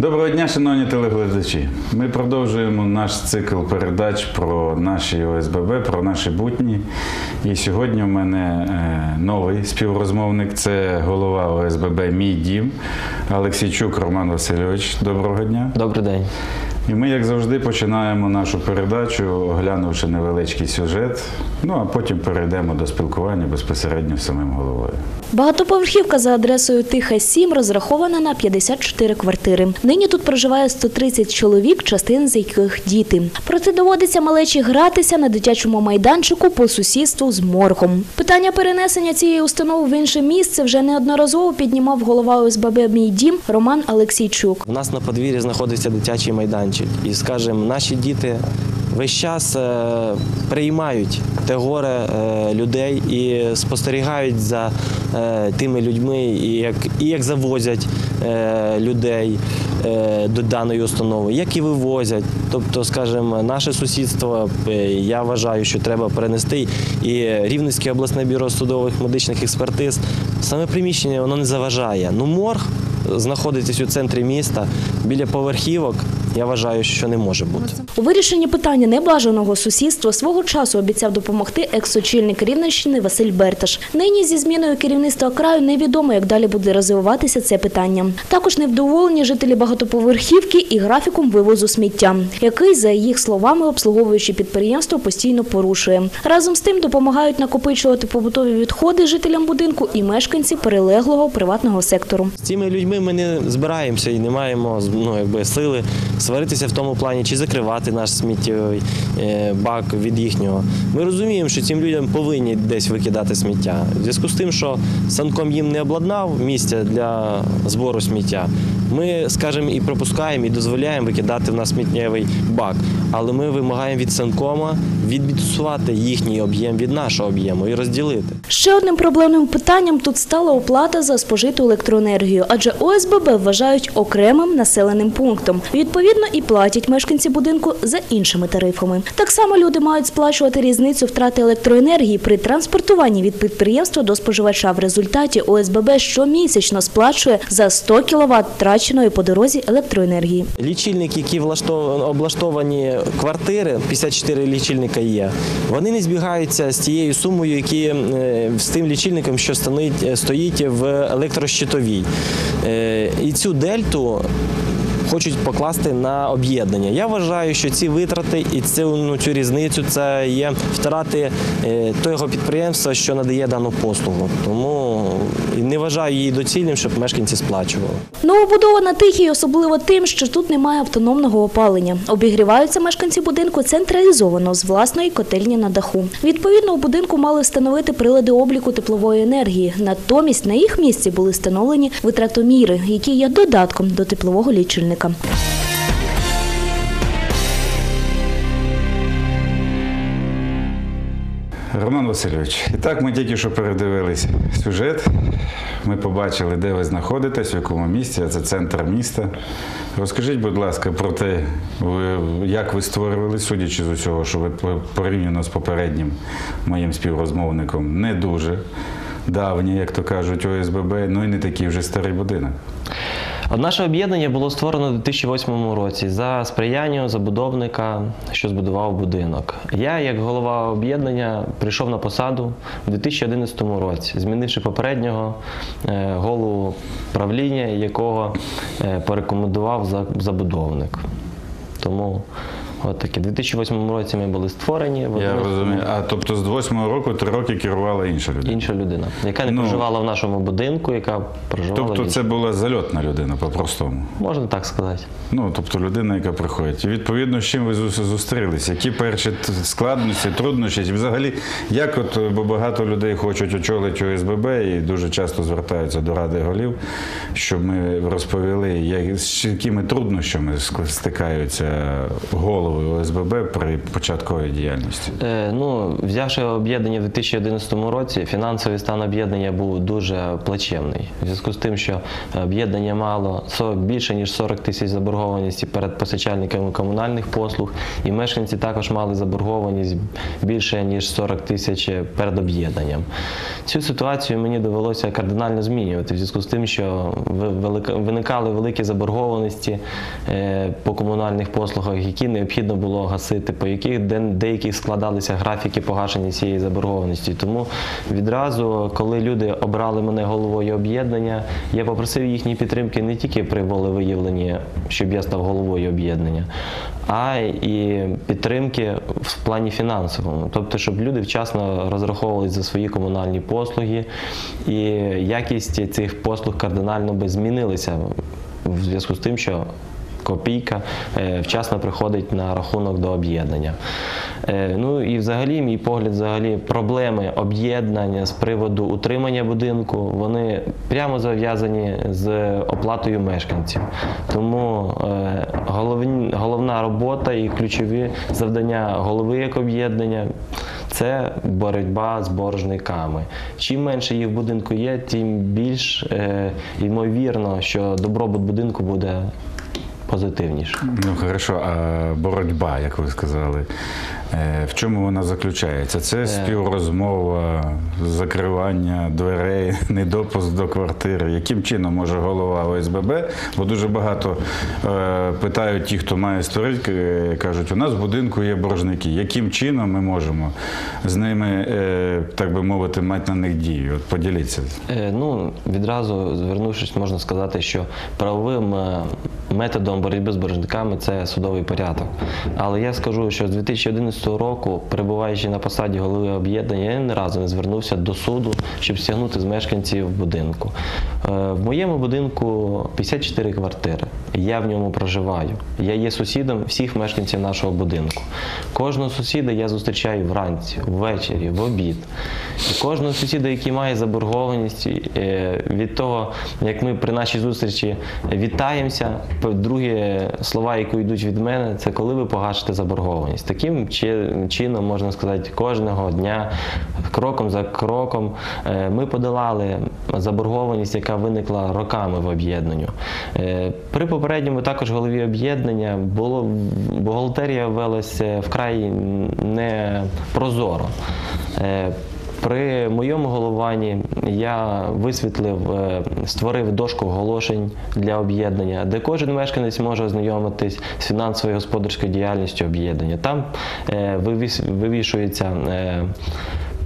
Доброго дня, шановні телеглядачі. Ми продовжуємо наш цикл передач про наші ОСББ, про наші будні. І сьогодні у мене е, новий співрозмовник це голова ОСББ Мій дім Олексійчук Роман Васильович. Доброго дня. Добрий день. І ми, як завжди, починаємо нашу передачу, оглянувши невеличкий сюжет. Ну а потім перейдемо до спілкування безпосередньо з самим головою. Багатоповерхівка за адресою Тиха 7 розрахована на 54 квартири. Нині тут проживає 130 чоловік, частина з яких діти. Проте доводиться малечі гратися на дитячому майданчику по сусідству з моргом. Питання перенесення цієї установи в інше місце вже неодноразово піднімав голова ОСББ «Мій дім» Роман Алексійчук. У нас на подвір'ї знаходиться дитячий майданчик. І, скажімо, наші діти весь час е, приймають те горе е, людей і спостерігають за е, тими людьми, і як, і як завозять людей до даної установи, як і вивозять. Тобто, скажімо, наше сусідство, я вважаю, що треба перенести і Рівненське обласне бюро судових медичних експертиз. Саме приміщення воно не заважає. Ну, морг знаходитись у центрі міста біля поверхівок, я вважаю, що не може бути. У вирішенні питання небажаного сусідства свого часу обіцяв допомогти екс-очільник Рівненщини Василь Берташ. Нині зі зміною керівництва краю невідомо, як далі буде розвиватися це питання. Також невдоволені жителі багатоповерхівки і графіком вивозу сміття, який, за їх словами, обслуговуючи підприємство, постійно порушує. Разом з тим допомагають накопичувати побутові відходи жителям будинку і мешканці перелеглого приватного сектору. З цими людьми ми не збираємося і не маємо ну, якби, сили сваритися в тому плані, чи закривати наш сміттєвий е, бак від їхнього. Ми розуміємо, що цим людям повинні десь викидати сміття. В зв'язку з тим, що санком їм не обладнав місця для збору сміття. Ми, скажімо, і пропускаємо, і дозволяємо викидати в нас сміттєвий бак. Але ми вимагаємо від санкома відмітусувати їхній об'єм від нашого об'єму і розділити. Ще одним проблемним питанням тут стала оплата за спожиту електроенергію, адже ОСББ вважають окремим населеним пунктом. Відповідно, і платять мешканці будинку за іншими тарифами. Так само люди мають сплачувати різницю втрати електроенергії при транспортуванні від підприємства до споживача. В результаті ОСББ щомісячно сплачує за 100 кВт втраченої по дорозі електроенергії. Лічильники, які облаштовані квартири, 54 лічильника є, вони не збігаються з тією сумою, які е, з тим лічильником, що стоїть, стоїть в електрощитовій. Е, І цю дельту. Хочуть покласти на об'єднання. Я вважаю, що ці витрати і цю, ну, цю різницю це є втрати е, того підприємства, що надає дану послугу. Тому і не вважаю її доцільним, щоб мешканці сплачували. Новобудова Тихій особливо тим, що тут немає автономного опалення. Обігріваються мешканці будинку централізовано з власної котельні на даху. Відповідно, у будинку мали встановити прилади обліку теплової енергії. Натомість на їх місці були встановлені витратоміри, які є додатком до теплового лічильника. Роман Васильович, і так ми тільки що передивились сюжет. Ми побачили, де ви знаходитесь, в якому місці, а це центр міста. Розкажіть, будь ласка, про те, як ви створювали, судячи з усього, що ви порівняно з попереднім моїм співрозмовником, не дуже давній, як то кажуть, ОСББ, ну і не такий вже старий будинок. Наше об'єднання було створено у 2008 році за сприяння забудовника, що збудував будинок. Я, як голова об'єднання, прийшов на посаду у 2011 році, змінивши попереднього е, голову правління, якого е, порекомендував забудовник. Тому от таке. У 2008 році ми були створені. в Я розумію. А тобто з восьмого року три роки керувала інша людина. Інша людина, яка не Ну. проживала в нашому будинку, яка проживала Тобто це була зальотна людина по-простому. можна так сказати. Ну, тобто людина, яка приходить. І відповідно, з чим ви зустрілися? Які перші складності, труднощі? І Взагалі, як от, е, бо багато людей хочуть очолити ОСББ і дуже часто звертаються до ради голів, щоб ми розповіли, як, з якими труднощами стикаються голови голови ОСББ при початковій діяльності? Е, Ну, взявши об'єднання в 2011 році, фінансовий стан об'єднання був дуже плачевний. В зв'язку з тим, що об'єднання мало більше ніж 40 тисяч заборгованості перед постачальниками комунальних послуг, і мешканці також мали заборгованість більше ніж 40 тисяч перед об'єднанням. Цю ситуацію мені довелося кардинально змінювати в зв'язку з тим, що виникали великі заборгованості е, по комунальних послугах, які необхідно було гасити, по яких деяких складалися графіки погашення цієї заборгованості. Тому відразу, коли люди обрали мене головою об'єднання, я попросив їхньої підтримки не тільки при волевиявленні, щоб я став головою об'єднання, а і підтримки в плані фінансовому, тобто, щоб люди вчасно розраховувалися за свої комунальні послуги, і якість цих послуг кардинально би змінилася в зв'язку з тим, що копійка е, вчасно приходить на рахунок до об'єднання. Е, Ну і взагалі, мій погляд, взагалі, проблеми об'єднання з приводу утримання будинку, вони прямо зав'язані з оплатою мешканців. Тому е, головна робота і ключові завдання голови як об'єднання це боротьба з боржниками. Чим менше їх в будинку є, тим більш ймовірно, що добробут будинку буде позитивніше. Ну хорошо, а боротьба, як ви сказали, в чому вона заключається? Це співрозмова, закривання дверей, недопуск до квартири. Яким чином може голова ОСББ? Бо дуже багато е, питають ті, хто має створити, е, кажуть, у нас в будинку є боржники. Яким чином ми можемо з ними, е, так би мовити, мати на них дію? От поділіться. Е, Ну, відразу звернувшись, можна сказати, що правовим е, методом боротьби з боржниками це судовий порядок. Але я скажу, що з 2011 року, перебуваючи на посаді голови об'єднання, я ні разу не звернувся до суду, щоб стягнути з мешканців будинку. Е, В моєму будинку 54 квартири. Я в ньому проживаю. Я є сусідом всіх мешканців нашого будинку. Кожного сусіда я зустрічаю вранці, ввечері, в обід. І кожного сусіда, який має заборгованість е, від того, як ми при нашій зустрічі вітаємося. Другі слова, які йдуть від мене, це коли ви погашите заборгованість. Таким чи- чином можна сказати, кожного дня, кроком за кроком, е, ми подолали заборгованість, яка виникла роками в об'єднанню. Е, При попередньому також голові об'єднання було бухгалтерія велася вкрай не прозоро. Е, При моєму головуванні я висвітлив, е, створив дошку оголошень для об'єднання, де кожен мешканець може ознайомитись з фінансовою господарською діяльністю об'єднання. Там е, вивішується.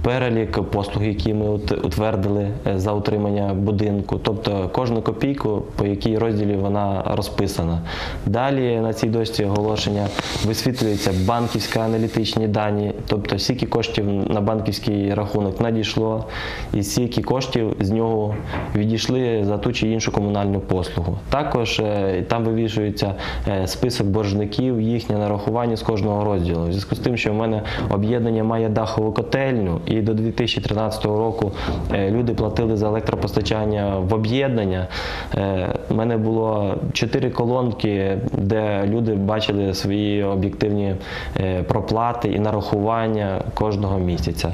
Перелік послуг, які ми утвердили е, за утримання будинку, тобто кожну копійку, по якій розділі вона розписана. Далі на цій дошці оголошення висвітлюються банківські аналітичні дані, тобто скільки коштів на банківський рахунок надійшло, і скільки коштів з нього відійшли за ту чи іншу комунальну послугу. Також е, там вивішується е, список боржників, їхнє нарахування з кожного розділу. У зв'язку з тим, що в мене об'єднання має дахову котельню, і до 2013 року е, люди платили за електропостачання в об'єднання. Е, У мене було чотири колонки, де люди бачили свої об'єктивні е, проплати і нарахування кожного місяця.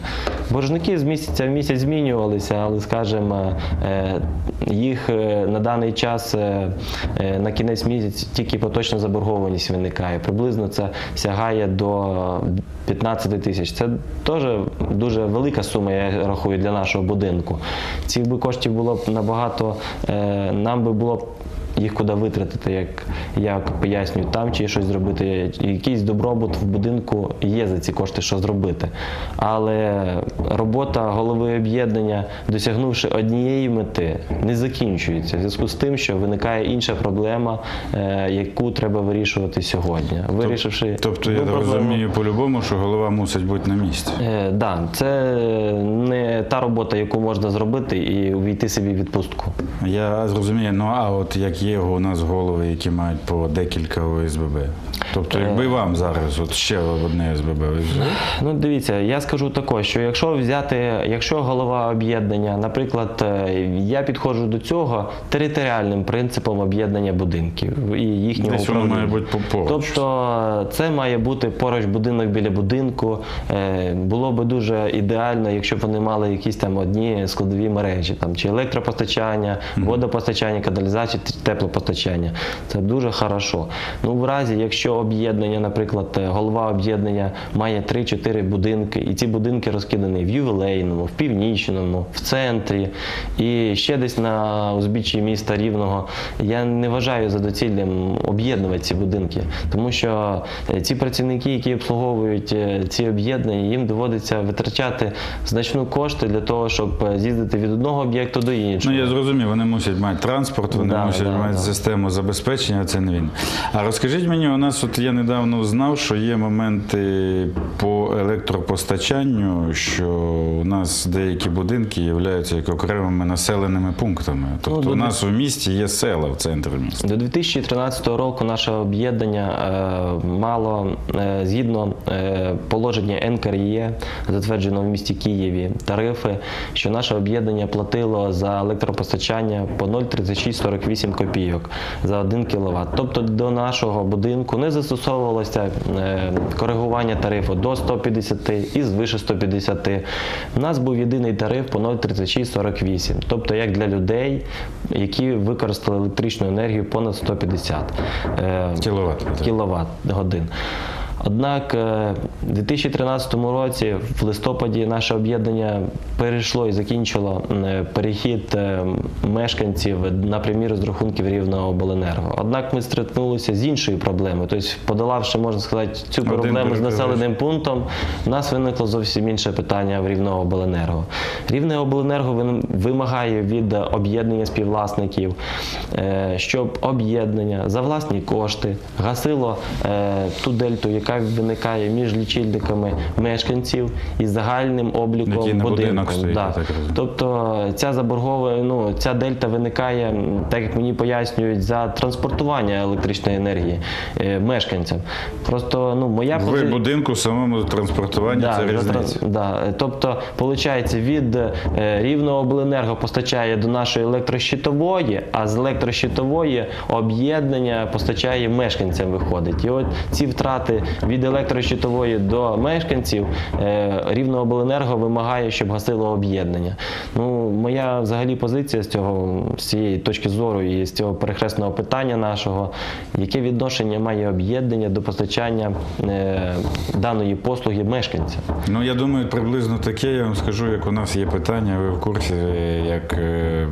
Боржники з місяця в місяць змінювалися, але, скажімо, е, їх е, на даний час е, е, на кінець місяця тільки поточна заборгованість виникає. Приблизно це сягає до 15 тисяч. Це теж дуже велика сума, я рахую, для нашого будинку. Цих би коштів було б набагато, е, нам би було б їх куди витратити, як я пояснюю, там чи щось зробити. Якийсь добробут в будинку є за ці кошти, що зробити. Але робота голови об'єднання, досягнувши однієї мети, не закінчується в зв'язку з тим, що виникає інша проблема, е, яку треба вирішувати сьогодні. Вирішивши Тобто я проблему- розумію по-любому, що голова мусить бути на місці. Е, да, це не та робота, яку можна зробити і увійти собі в відпустку. Я зрозумію, ну а от як як є у нас голови, які мають по декілька ОСББ. Тобто, якби вам зараз от ще одне ОСББ ОСББ, Ну, дивіться, я скажу також, що якщо взяти, якщо голова об'єднання, наприклад, е, я підходжу до цього територіальним принципом об'єднання будинків і їхнього Десь воно управління. має бути поруч. Тобто це має бути поруч будинок біля будинку. Е, Було би дуже ідеально, якщо б вони мали якісь там одні складові мережі, там чи електропостачання, водопостачання, каналізація, теплопостачання. Це дуже хорошо. Ну, в разі, якщо об'єднання, наприклад, е, голова об'єднання має 3-4 будинки, і ці будинки розкидані в ювілейному, в північному, в центрі і ще десь на узбіччі міста Рівного, я не вважаю за доцільним об'єднувати ці будинки, тому що е, ці працівники, які обслуговують е, ці об'єднання, їм доводиться витрачати значну кошти для того, щоб з'їздити від одного об'єкту до іншого. Ну, я зрозумів, вони мусять мати транспорт, вони Да, мусять да, да. систему забезпечення, це не він. А розкажіть мені, у нас от я недавно знав, що є моменти по електропостачанню, що у нас деякі будинки являються як окремими населеними пунктами. Тобто Ну, у нас у місті є села в центрі міста. До 2013 року наше об'єднання е, мало е, згідно е, положення НКРЄ, затвердженого в місті Києві, тарифи, що наше об'єднання платило за електропостачання по 0,3648 копійок за 1 кВт. Тобто до нашого будинку не застосовувалося е, коригування тарифу до 150 і звише 150. У нас був єдиний тариф по 0,3648, тобто як для людей, які використали електричну енергію понад 150 кВт годин. Однак е, в 2013 році, в листопаді, наше об'єднання перейшло і закінчило е, перехід е, мешканців на прямі розрахунків рівного обленерго. Однак ми стикнулися з іншою проблемою. Тобто, подолавши, можна сказати, цю проблему з населеним пунктом, у нас виникло зовсім інше питання в Рівного обленерго. Рівне обленерго вимагає від об'єднання співвласників, щоб об'єднання за власні кошти гасило ту дельту, яка виникає між лічильниками мешканців і загальним обліком будинку. Да. Тобто ця заборгова, ну ця дельта виникає, так як мені пояснюють, за транспортування електричної енергії е, мешканцям. Просто ну моя В пози- будинку самому транспортування це за різниця. Да. Тобто, виходить, від е, рівного обленерго постачає до нашої електрощитової, а з електрощитової об'єднання постачає мешканцям виходить. І от ці втрати від електрощитової до мешканців е, рівнообленерго вимагає, щоб гасило об'єднання. Ну, моя взагалі позиція з цього, з цієї точки зору і з цього перехресного питання нашого, яке відношення має об'єднання до постачання е, даної послуги мешканцям? Ну, я думаю, приблизно таке, я вам скажу, як у нас є питання, ви в курсі, е, як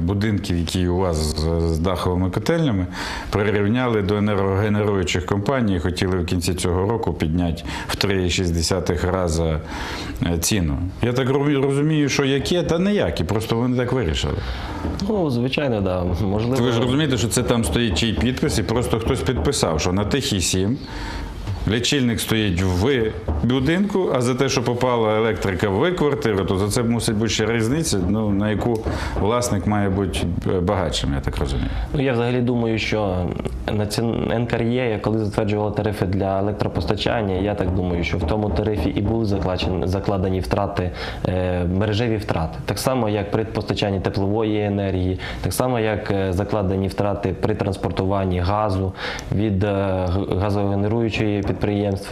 будинків, які у вас з, з даховими котельнями, прирівняли до енергогенеруючих компаній хотіли в кінці цього року підняти в 3,6 рази е, ціну. Я так розумію- що яке, та ніякі, просто вони так вирішили. Ну, звичайно, да. Можливо, Ви ж розумієте, що це там стоїть чий підпис, і просто хтось підписав, що на тихій 7 лічильник стоїть в будинку, а за те, що попала електрика в квартиру, то за це мусить бути ще різниця, ну, на яку власник має бути багатшим, я так розумію. Ну, я взагалі думаю, що наці- НКРЄ, коли затверджували тарифи для електропостачання, я так думаю, що в тому тарифі і були закладені, закладені втрати, е, мережеві втрати. Так само, як при постачанні теплової енергії, так само, як е, закладені втрати при транспортуванні газу від е, газогенеруючої підприємства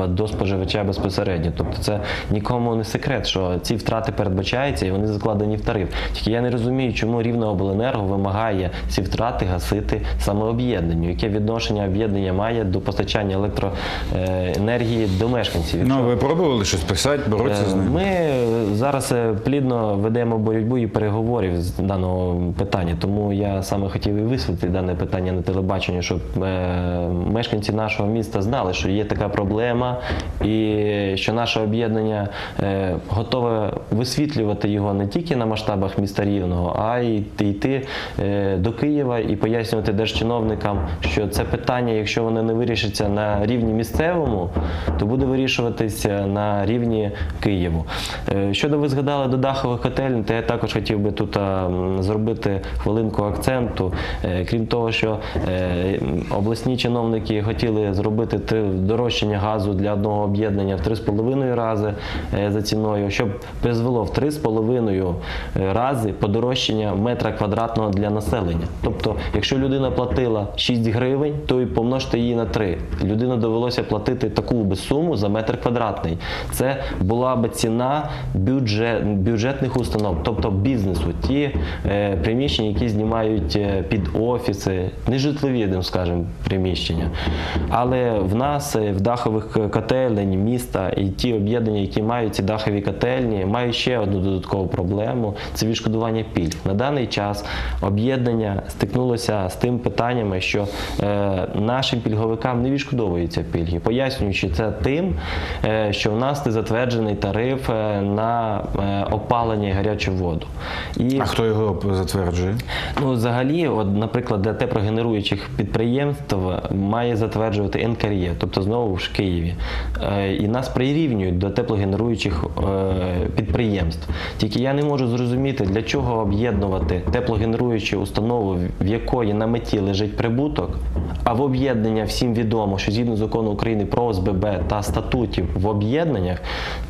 до споживача безпосередньо. Тобто це нікому не секрет, що ці втрати передбачаються і вони закладені в тариф. Тільки я не розумію, чому Рівнеобленерго вимагає ці втрати гасити саме об'єднанню. Яке відношення об'єднання має до постачання електроенергії до мешканців? Ну, ви пробували щось писати, боротися з Е, ним? Ми зараз е, плідно ведемо боротьбу і переговорів з даного питання, тому я саме хотів і висвітлити дане питання на телебаченні, щоб е, мешканці нашого міста знали, що є така проблема, і що наше об'єднання е, готове висвітлювати його не тільки на масштабах міста Рівного, а й йти е, до Києва і пояснювати держчиновникам, що це питання, якщо воно не вирішиться на рівні місцевому, то буде вирішуватися на рівні Києву. Е, Щодо ви згадали до дахових котелень, то я також хотів би тут зробити хвилинку акценту. Крім того, що обласні чиновники хотіли зробити три дорожчання газу для одного об'єднання в 3,5 рази е, за ціною, щоб призвело в 3,5 рази подорожчання метра квадратного для населення. Тобто, якщо людина платила 6 гривень, то і помножте її на 3. Людина довелося платити таку би суму за метр квадратний. Це була би ціна бюджет, бюджетних установ, тобто бізнесу, ті е, приміщення, які знімають е, під офіси, нежитлові, скажімо, приміщення. Але в нас е, в дахових котельень міста і ті об'єднання, які мають ці дахові котельні, мають ще одну додаткову проблему це відшкодування пільг. На даний час об'єднання стикнулося з тим питаннями, що е, нашим пільговикам не відшкодовуються пільги, пояснюючи це тим, е, що в нас не затверджений тариф е, на е, опалення і гарячу воду. І А хто його затверджує? Ну, взагалі, от, наприклад, для теплогенеруючих підприємств має затверджувати НКРЄ, тобто знову ж в Києві. Е, І нас прирівнюють до теплогенеруючих е, підприємств. Тільки я не можу зрозуміти, для чого об'єднувати теплогенеруючу установу, в якої на меті лежить прибуток, а в об'єднання всім відомо, що згідно закону України про ОСББ та статутів в об'єднаннях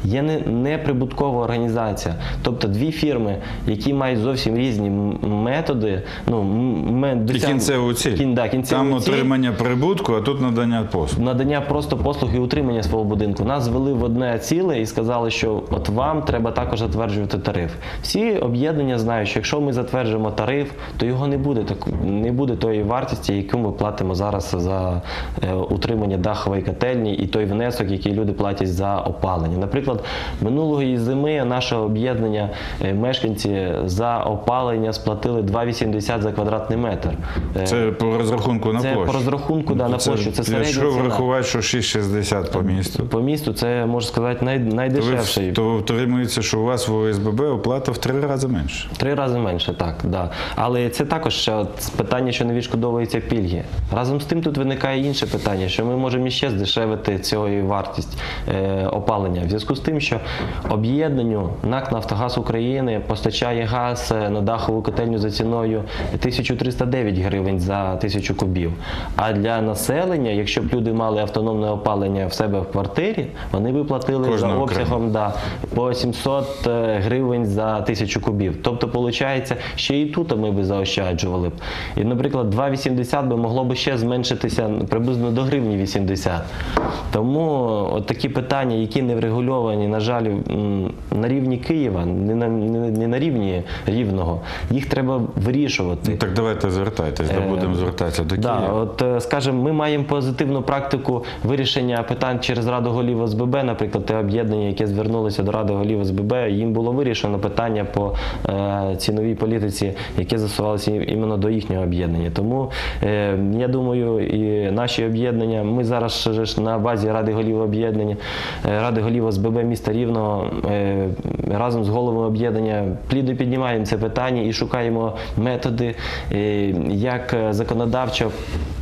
є не, неприбуткова організація. Тобто дві фірми, які мають зовсім різні методи, ну, м- м- досяг- кінцеву ціль. Кін- да, кінцеву Там ціль. отримання прибутку, а тут надання послуг. Надання просто послуг і утримання свого будинку. Нас звели в одне ціле і сказали, що от вам треба також затверджувати тариф. Всі об'єднання знають, що якщо ми затверджуємо тариф, то його не буде так, не буде тої вартості, яку ми платимо зараз за е, утримання дахової котельні і той внесок, який люди платять за опалення. Наприклад, минулої зими наше об'єднання е, мешканці за опалення сплатили 2,80 за квадратний метр. Е, Це по розрахунку на це площу. по розрахунку да, на площу. Це середня врахувати, що 6,60 по місту, По місту це можна сказати най, то, ви, найдешевший. то отримується, що у вас в ОСББ оплата в три рази менше. Три рази менше, так. Да. Але це також ще от питання, що не відшкодовуються пільги. Разом з тим тут виникає інше питання, що ми можемо іще здешевити цього і вартість е, опалення. В зв'язку з тим, що об'єднанню НАК Нафтогаз України постачає газ е, на дахову котельню за ціною 1309 гривень за тисячу кубів. А для населення, якщо б люди мали автономне опалення в себе в квартирі, вони би платили Кожна за обсягом да, по 700 е, гривень за тисячу кубів. Тобто, виходить, ще і тут ми би заощаджували б. І, наприклад, 2,80 би могло би ще зменшитися приблизно до гривні 80. Тому от такі питання, які не врегульовані, на жаль, на рівні Києва, не на, не, не на рівні рівного, їх треба вирішувати. Так давайте звертайтесь, Е, будемо звертатися до Да, Києва. от е, скажімо, ми маємо позитивну практику вирішення питань через Раду голів ОСББ, наприклад, те об'єднання, яке звернулося до Ради голів ОСББ, їм було вирішено питання по е, ціновій політиці, яке застосувалося іменно до їхнього об'єднання. Тому е, я думаю, і наші об'єднання, ми зараз ж на базі Ради голів об'єднання, е, Ради голів ОСББ міста Рівного разом з головами об'єднання плідно піднімаємо це питання і шукаємо методи, як законодавчо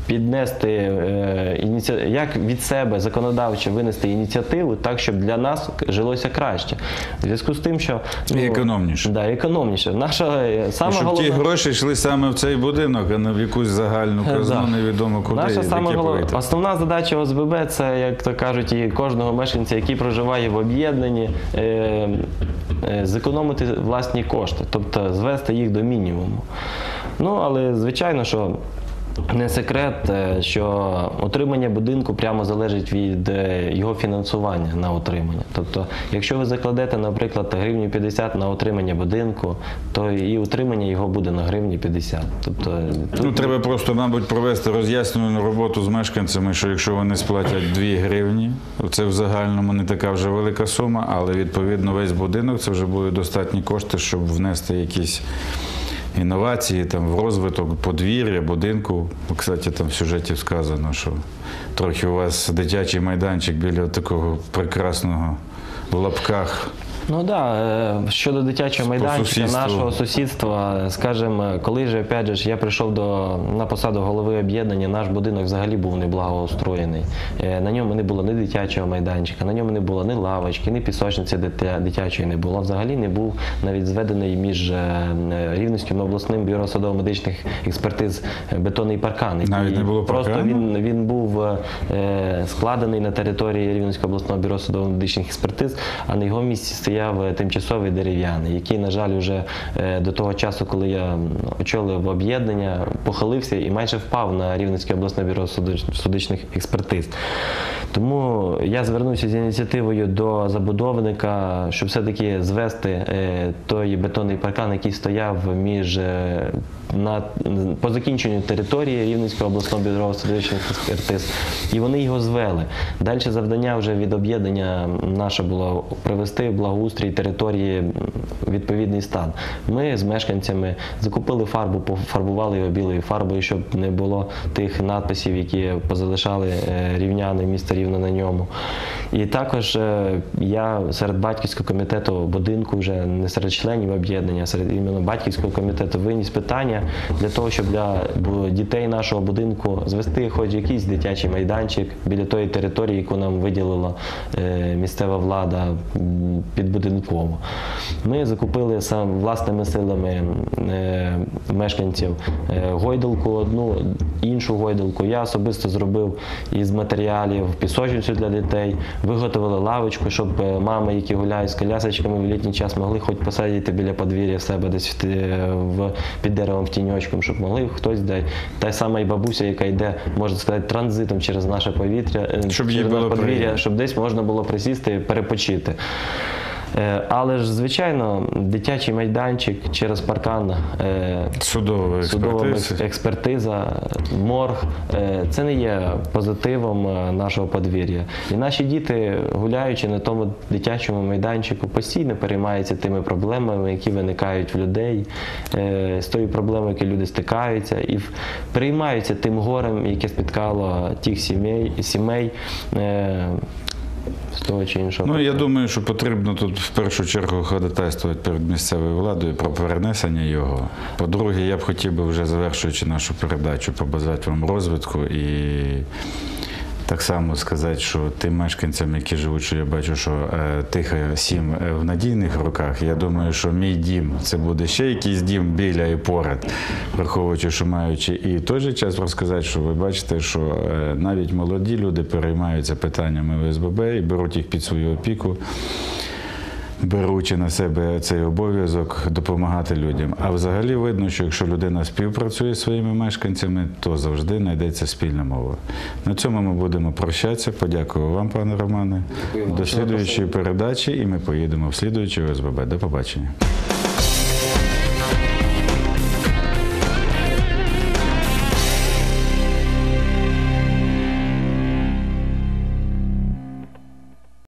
піднести е, як від себе законодавчо винести ініціативу так, щоб для нас жилося краще. В зв'язку з тим, що ну, І економніше. Да, економніше. Наша е, саме щоб головна... ті гроші йшли саме в цей будинок, а не в якусь загальну казну, Да. невідомо куди. Наша саме голов... основна задача ОСББ це, як то кажуть, і кожного мешканця, який проживає в об'єднанні, е... е, зекономити власні кошти, тобто звести їх до мінімуму. Ну, але звичайно, що. Не секрет, е, що утримання будинку прямо залежить від е, його фінансування на утримання. Тобто, якщо ви закладете, наприклад, гривню 50 на утримання будинку, то і утримання його буде на гривні 50. Тобто, Ну, треба просто, мабуть, провести роз'яснювальну роботу з мешканцями, що якщо вони сплатять 2 гривні, це в загальному не така вже велика сума, але відповідно весь будинок це вже будуть достатні кошти, щоб внести якісь інновації там, в розвиток подвір'я, будинку. Кстати, там в сюжеті сказано, що трохи у вас дитячий майданчик біля такого прекрасного в лапках. Ну так, да, е, щодо дитячого майданчика, сусідству. нашого сусідства, скажімо, коли же опять же ж, я прийшов до, на посаду голови об'єднання, наш будинок взагалі був неблагоустроєний. Е, На ньому не було ні дитячого майданчика, на ньому не було ні лавочки, ні пісочниці дитячої не було. Взагалі не був навіть зведений між е, Рівненським обласним бюро судово-медичних експертиз е, бетонний паркан. Навіть не було просто паркану? він він був е, складений на території Рівненського обласного бюро судово-медичних експертиз, а на його місці стояв тимчасовий дерев'яний, який, на жаль, вже е, до того часу, коли я очолив об'єднання, похилився і майже впав на Рівненське обласне бюро судичних експертиз. Тому я звернувся з ініціативою до забудовника, щоб все-таки звести е, той бетонний паркан, який стояв між е, на по закінченню території Рівненського обласного бюро стратегічних експертиз, і вони його звели. Далі завдання вже від об'єднання наше було привести в благоустрій території відповідний стан. Ми з мешканцями закупили фарбу, пофарбували його білою фарбою, щоб не було тих надписів, які позалишали е, рівняни міста Рівне на ньому. І також е, я серед батьківського комітету будинку, вже не серед членів об'єднання, а серед іменно батьківського комітету виніс питання для того, щоб для дітей нашого будинку звести хоч якийсь дитячий майданчик біля тої території, яку нам виділила е, місцева влада м, підбудинково. Ми закупили сам власними силами е, мешканців е, гойдалку одну, іншу гойдалку. Я особисто зробив із матеріалів пісочницю для дітей, виготовили лавочку, щоб е, мами, які гуляють з колясочками в літній час, могли хоч посадити біля подвір'я в себе десь в, в, під деревом в тіньочком, щоб могли хтось де. Та сама і бабуся, яка йде, можна сказати, транзитом через наше повітря, Щоб через наше було подвір'я, щоб десь можна було присісти і перепочити. Е, Але ж, звичайно, дитячий майданчик через паркан, е, Судова судова експертиза. експертиза, морг е, це не є позитивом нашого подвір'я. І наші діти, гуляючи на тому дитячому майданчику, постійно переймаються тими проблемами, які виникають в людей, з тою проблемою, які люди стикаються, і переймаються тим горем, яке спіткало тих сімей, сімей. З того чи іншого. Ну, я думаю, що потрібно тут в першу чергу ходатайствувати перед місцевою владою про перенесення його. По-друге, я б хотів би вже завершуючи нашу передачу, побажати вам розвитку і так само сказати, що тим мешканцям, які живуть, що я бачу, що е, тихо сім е, в надійних руках. Я думаю, що мій дім це буде ще якийсь дім біля і поряд, враховуючи, що маючи. І той же час розказати, що ви бачите, що е, навіть молоді люди переймаються питаннями ОСББ і беруть їх під свою опіку беручи на себе цей обов'язок допомагати людям. А взагалі видно, що якщо людина співпрацює зі своїми мешканцями, то завжди знайдеться спільна мова. На цьому ми будемо прощатися. Подякую вам, пане Романе. До слідуючої передачі, і ми поїдемо в слідуючий ОСББ. До побачення.